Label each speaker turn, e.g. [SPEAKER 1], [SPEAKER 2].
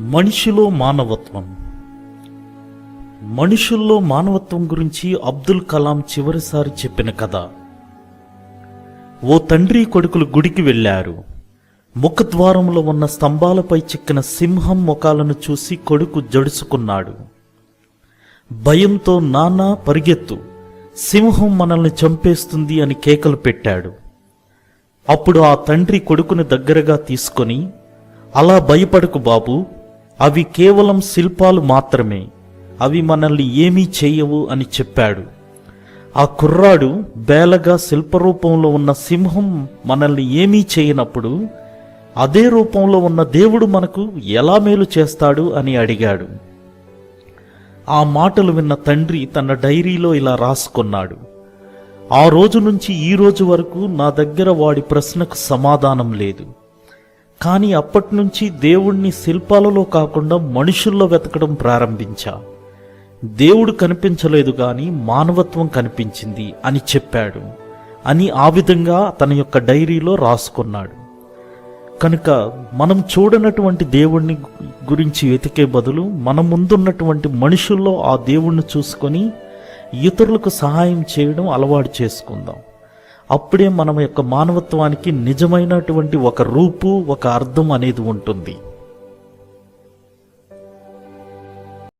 [SPEAKER 1] మనిషిలో మానవత్వం. మనుషుల్లో మానవత్వం గురించి అబ్దుల్ కలాం చివరిసారి చెప్పిన కథ. ఓ తండ్రి కొడుకులు గుడికి వెళ్ళారు. ముఖద్వారంలో ఉన్న స్తంభాలపై చిక్కిన సింహం ముఖాలను చూసి కొడుకు జడుసుకున్నాడు. భయంతో నానా పరిగెత్తు. సింహం మనల్ని చంపేస్తుంది అని కేకలు పెట్టాడు. అప్పుడు ఆ తండ్రి కొడుకుని దగ్గరగా తీసుకొని అలా భయపడకు బాబు. అవి కేవలం శిల్పాలు మాత్రమే అవి మనల్ని ఏమీ చేయవు అని చెప్పాడు. ఆ కుర్రాడు బేలగా శిల్పరూపంలో ఉన్న సింహం మనల్ని ఏమీ చేయనప్పుడు అదే రూపంలో ఉన్న దేవుడు మనకు ఎలా మేలు చేస్తాడు అని అడిగాడు. ఆ మాటలు విన్న తండ్రి తన డైరీలో ఇలా రాసుకున్నాడు. ఆ రోజు నుంచి ఈ రోజు వరకు నా దగ్గర వాడి ప్రశ్నకు సమాధానం లేదు. కానీ అప్పటి నుంచి దేవుణ్ణి శిల్పాలలో కాకుండా మనుషుల్లో వెతకడం ప్రారంభించా. దేవుడు కనిపించలేదు గాని మానవత్వం కనిపించింది అని చెప్పాడు అని ఆ విధంగా తన యొక్క డైరీలో రాసుకున్నాడు. కనుక మనం చూడనటువంటి దేవుణ్ణి గురించి వెతికే బదులు మన ముందున్నటువంటి మనుషుల్లో ఆ దేవుణ్ణి చూసుకొని ఇతరులకు సహాయం చేయడం అలవాటు చేసుకుందాం. అప్పుడే మన యొక్క మానవత్వానికి నిజమైనటువంటి ఒక రూపు ఒక అర్థం అనేది ఉంటుంది.